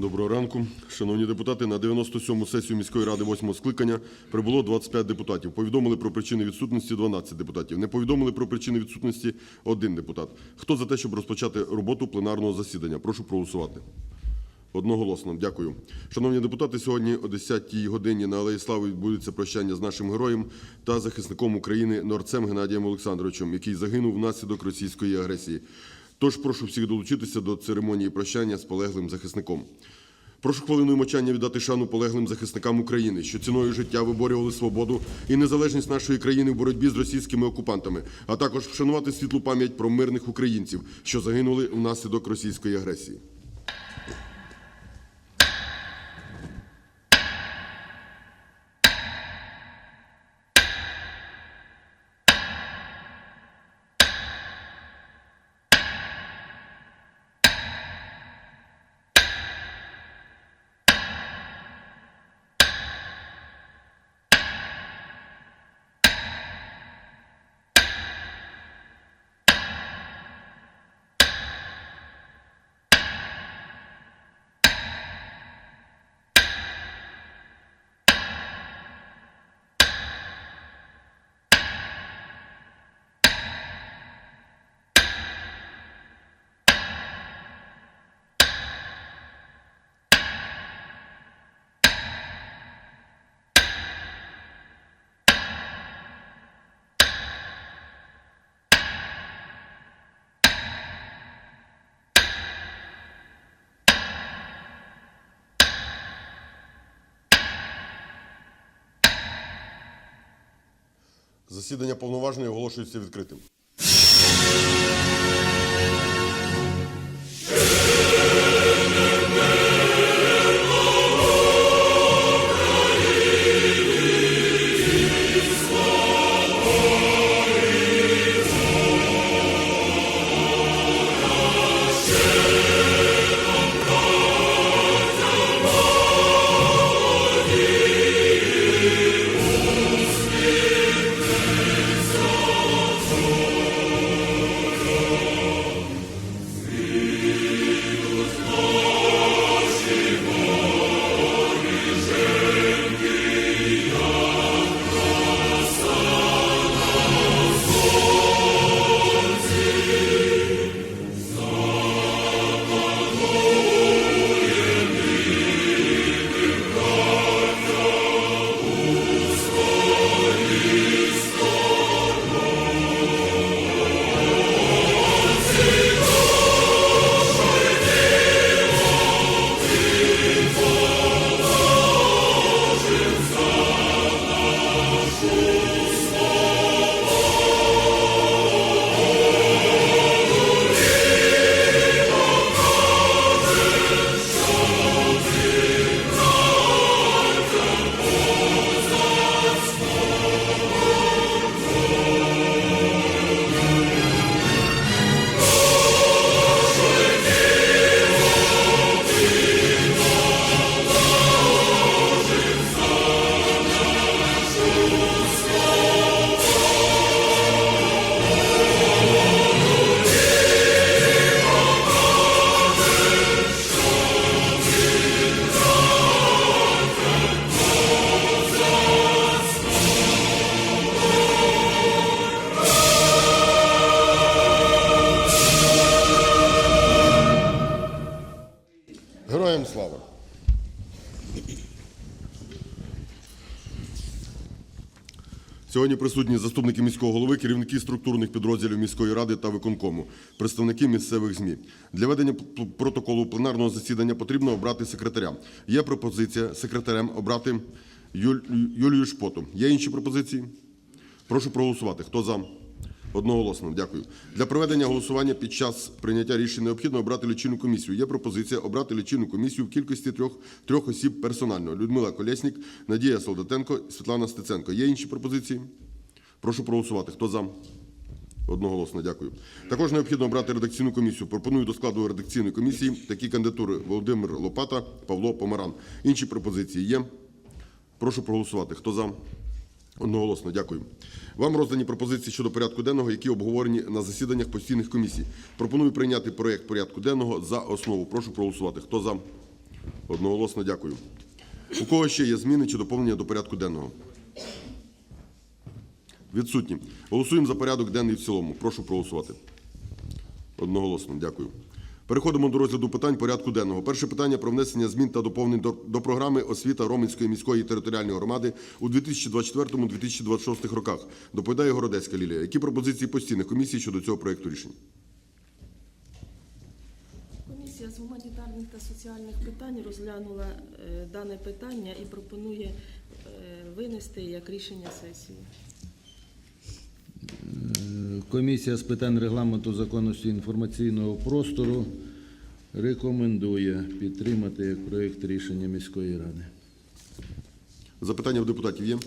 Доброго ранку, шановні депутати. На 97-му сесію міської ради 8-го скликання прибуло 25 депутатів. Повідомили про причини відсутності 12 депутатів. Не повідомили про причини відсутності один депутат. Хто за те, щоб розпочати роботу пленарного засідання? Прошу проголосувати. Одноголосно, дякую. Шановні депутати, сьогодні о 10-й годині на Алеї Слави відбудеться прощання з нашим героєм та захисником України Норцем Геннадієм Олександровичем, який загинув внаслідок російської агресії. Тож прошу всіх долучитися до церемонії прощання з полеглим захисником. Прошу хвилиною мовчання віддати шану полеглим захисникам України, що ціною життя виборювали свободу і незалежність нашої країни в боротьбі з російськими окупантами, а також вшанувати світлу пам'ять про мирних українців, що загинули внаслідок російської агресії. Засідання повноважної оголошується відкритим. Слава! Сьогодні присутні заступники міського голови, керівники структурних підрозділів міської ради та виконкому, представники місцевих ЗМІ. Для ведення протоколу пленарного засідання потрібно обрати секретаря. Є пропозиція секретарем обрати Юлію Шпоту. Є інші пропозиції? Прошу проголосувати. Хто за? Одноголосно, дякую. Для проведення голосування під час прийняття рішень необхідно обрати лічильну комісію. Є пропозиція обрати лічильну комісію в кількості трьох, трьох осіб персонально. Людмила Колєснік, Надія Солдатенко, Світлана Стеценко. Є інші пропозиції? Прошу проголосувати. Хто за? Одноголосно, дякую. Також необхідно обрати редакційну комісію. Пропоную до складу редакційної комісії такі кандидатури: Володимир Лопата, Павло Помаран. Інші пропозиції є. Прошу проголосувати. Хто за? Одноголосно, дякую. Вам роздані пропозиції щодо порядку денного, які обговорені на засіданнях постійних комісій. Пропоную прийняти проєкт порядку денного за основу. Прошу проголосувати. Хто за? Одноголосно дякую. У кого ще є зміни чи доповнення до порядку денного? Відсутні. Голосуємо за порядок денний в цілому. Прошу проголосувати. Одноголосно. Дякую. Переходимо до розгляду питань порядку денного. Перше питання про внесення змін та доповнень до, програми освіта Роменської міської територіальної громади у 2024-2026 роках. Доповідає Городецька Лілія. Які пропозиції постійних комісій щодо цього проекту рішень? Комісія з гуманітарних та соціальних питань розглянула е, дане питання і пропонує е, винести як рішення сесії. Комісія з питань регламенту законності інформаційного простору рекомендує підтримати як проєкт рішення міської ради. Запитання в депутатів є?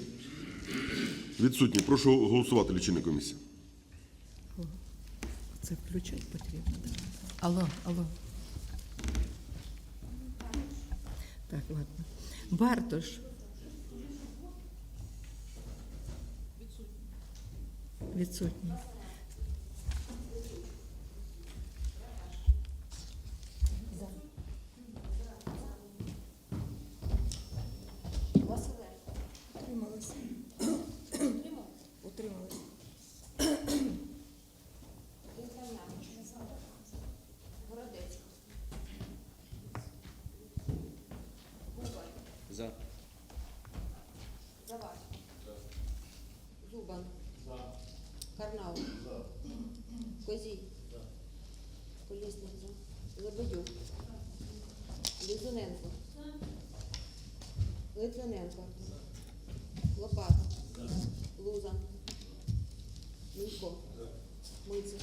Відсутні. Прошу голосувати лічильна комісія. Це включати потрібно. Алло, алло. Так, ладно. Бартош. Відсутній. Завар. Зубан. Карнау. Козій. Колісник. за. Лебедюк. Лізуненко. Литвиненко. Лопата. Луза. Мінько. Миця.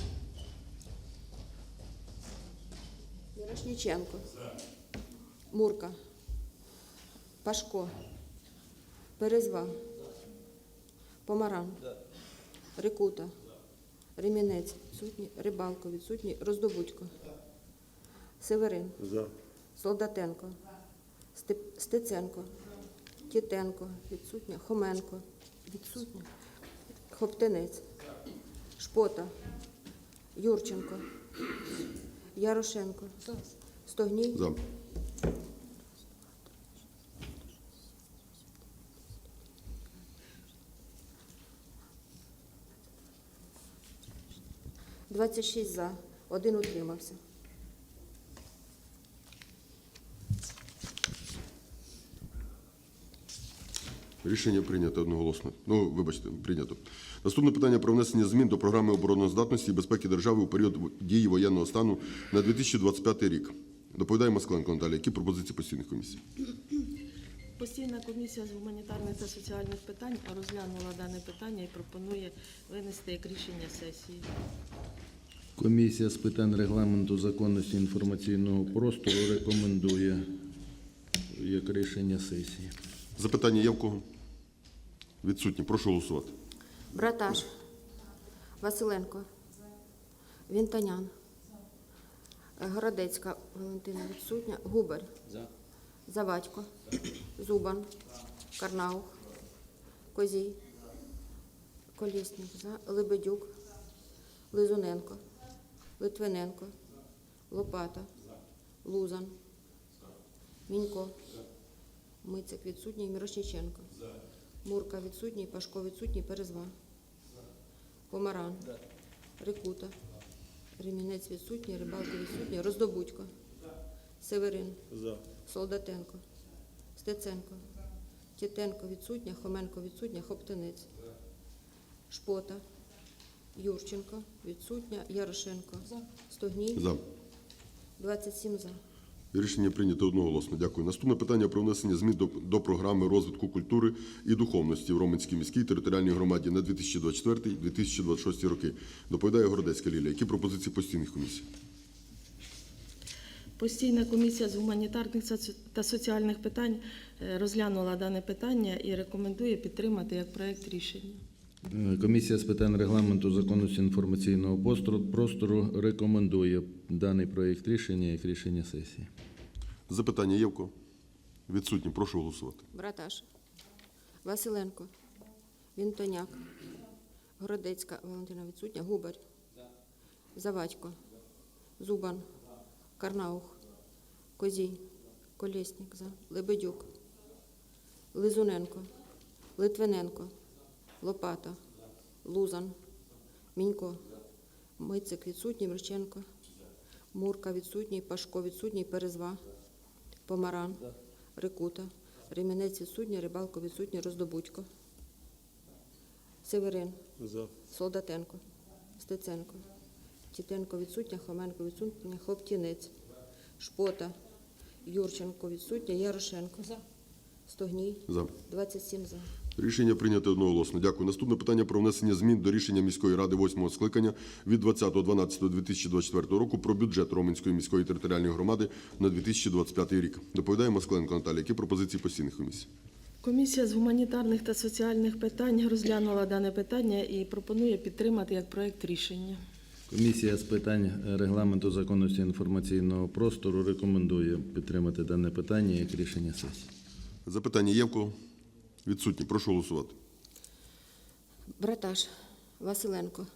Мірошніченко. Мурка. Пашко. Перезва. Помаран. Рикута. Ремінець. Відсутній. Рибалко. Відсутній. Роздобудько. Северин. Солдатенко. Стеценко. Тітенко. Відсутня. Хоменко. Відсутня. Хоптинець. Шпота. Юрченко. Ярошенко. Стогній. За. Двадцять шість за. Один утримався. Рішення прийнято одноголосно. Ну, вибачте, прийнято. Наступне питання про внесення змін до програми обороноздатності і безпеки держави у період дії воєнного стану на 2025 рік. Доповідає Москаленко Наталія. Які пропозиції постійних комісій? Постійна комісія з гуманітарних та соціальних питань розглянула дане питання і пропонує винести як рішення сесії. Комісія з питань регламенту законності інформаційного простору рекомендує як рішення сесії. Запитання є в кого? Відсутні. Прошу голосувати. Браташ. Василенко. Вінтанян. Городецька Валентина відсутня. Губер. Завадько. Зубан. Карнаух. Козій. Колісник. За. Лебедюк. Лизуненко. Литвиненко. Лопата. Лузан. Мінько. Мицик відсутній. Мірошніченко. Мурка відсутній, Пашко відсутній, Перезва. Помаран. Рикута. Ремінець відсутній, Рибалка відсутній, Роздобудько. Северин. Солдатенко. Стеценко. Тітенко відсутня, Хоменко відсутня, Хоптинець. Шпота. Юрченко відсутня, Ярошенко. Стогній. За. 27 за. Рішення прийнято одноголосно. Дякую. Наступне питання про внесення змін до, до програми розвитку культури і духовності в Роменській міській територіальній громаді на 2024-2026 роки. Доповідає Городецька Лілія. Які пропозиції постійних комісій? Постійна комісія з гуманітарних та соціальних питань е, розглянула дане питання і рекомендує підтримати як проект рішення. Е, Комісія з питань регламенту законності інформаційного простору рекомендує даний проєкт рішення як рішення сесії. Запитання є в? Відсутні. Прошу голосувати. Браташ. Василенко. Вінтоняк. Городецька Валентина відсутня. Губар. Завадько. Зубан. Карнаух. Козій. Колєснік. Лебедюк. Лизуненко. Литвиненко. Лопата. Лузан. Мінько. Мицик відсутній. Мриченко. Мурка відсутній. Пашко відсутній. Перезва. Помаран. Рикута. Ремінець відсутній. Рибалко відсутній. Роздобудько. Северин. Солдатенко. Стеценко. Тітенко відсутня, Хоменко відсутня, Хоптінець. Шпота. Юрченко відсутня, Ярошенко. Стогній. За. 27 за. Рішення прийнято одноголосно. Дякую. Наступне питання про внесення змін до рішення міської ради 8 скликання від 20.12.2024 року про бюджет Роменської міської територіальної громади на 2025 рік. Доповідає Москаленко Наталія. Які пропозиції постійних комісій? Комісія з гуманітарних та соціальних питань розглянула дане питання і пропонує підтримати як проект рішення. Комісія з питань регламенту законності інформаційного простору рекомендує підтримати дане питання як рішення сесії. Запитання є в кого? Відсутні. Прошу голосувати. Браташ. Василенко.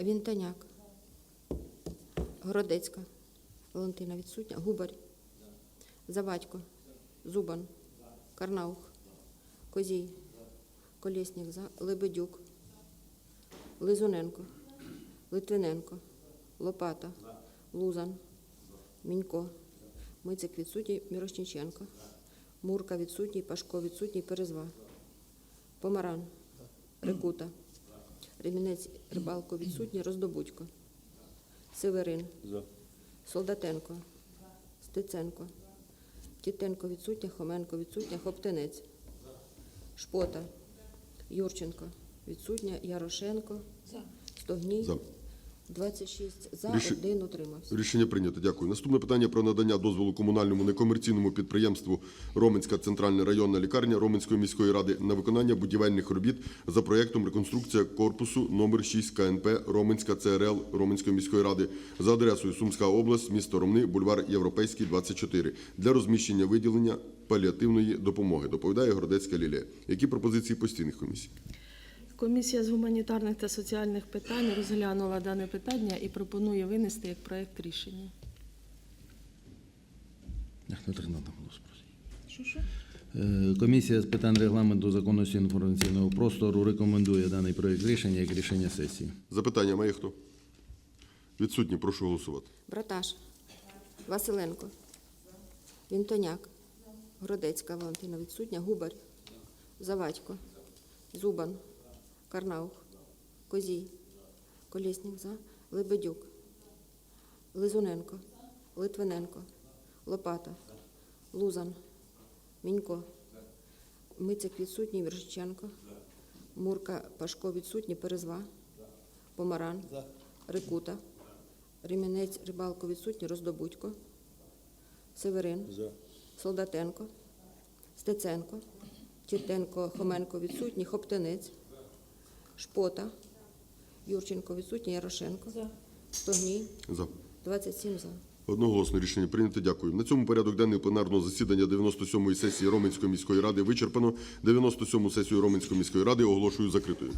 Вінтоняк. Городецька. Валентина відсутня. Губарь. Завадько. Зубан. Карнаух. Козій. Колєснік. Лебедюк. Лизуненко. Литвиненко. Лопата. Лузан. Мінько. Мицик відсутній. Мірошніченко. Мурка відсутній. Пашко відсутній. Перезва. Помаран. Рикута. Ремінець Рибалко відсутній. Роздобудько. Северин. Солдатенко. Стеценко. Тітенко відсутня. Хоменко відсутня. Хоптинець. Шпота. Юрченко. Відсутня. Ярошенко. Стогній. За. 26 за, Ріши- один утримався. Рішення прийнято. Дякую. Наступне питання про надання дозволу комунальному некомерційному підприємству Роменська центральна районна лікарня Роменської міської ради на виконання будівельних робіт за проєктом реконструкція корпусу номер 6 КНП Роменська ЦРЛ Роменської міської ради за адресою Сумська область, місто Ромни, бульвар Європейський, 24 для розміщення виділення паліативної допомоги. Доповідає Городецька Лілія. Які пропозиції постійних комісій? Комісія з гуманітарних та соціальних питань розглянула дане питання і пропонує винести як проект рішення. Е, Комісія з питань регламенту законності інформаційного простору рекомендує даний проект рішення як рішення сесії. Запитання має хто? Відсутні. Прошу голосувати. Браташ. Василенко. Вінтоняк. Городецька Валентина відсутня. Губарь. Завадько. Зубан. Карнаух. Козій. Колєснік за. Лебедюк. Лизуненко. Литвиненко. Лопата. Лузан. Мінько. Мицик відсутній. Віршиченко. Мурка Пашко відсутній. Перезва. Помаран. Рикута. Ремінець Рибалко відсутній, Роздобудько, Северин, Солдатенко, Стеценко, Тітенко, Хоменко відсутній, Хоптинець, Шпота, Юрченко відсутній, Ярошенко, За. Стогній, За. 27 за. Одноголосно рішення прийнято. Дякую. На цьому порядок денний пленарного засідання 97-ї сесії Роменської міської ради вичерпано. 97-му сесію Роменської міської ради оголошую закритою.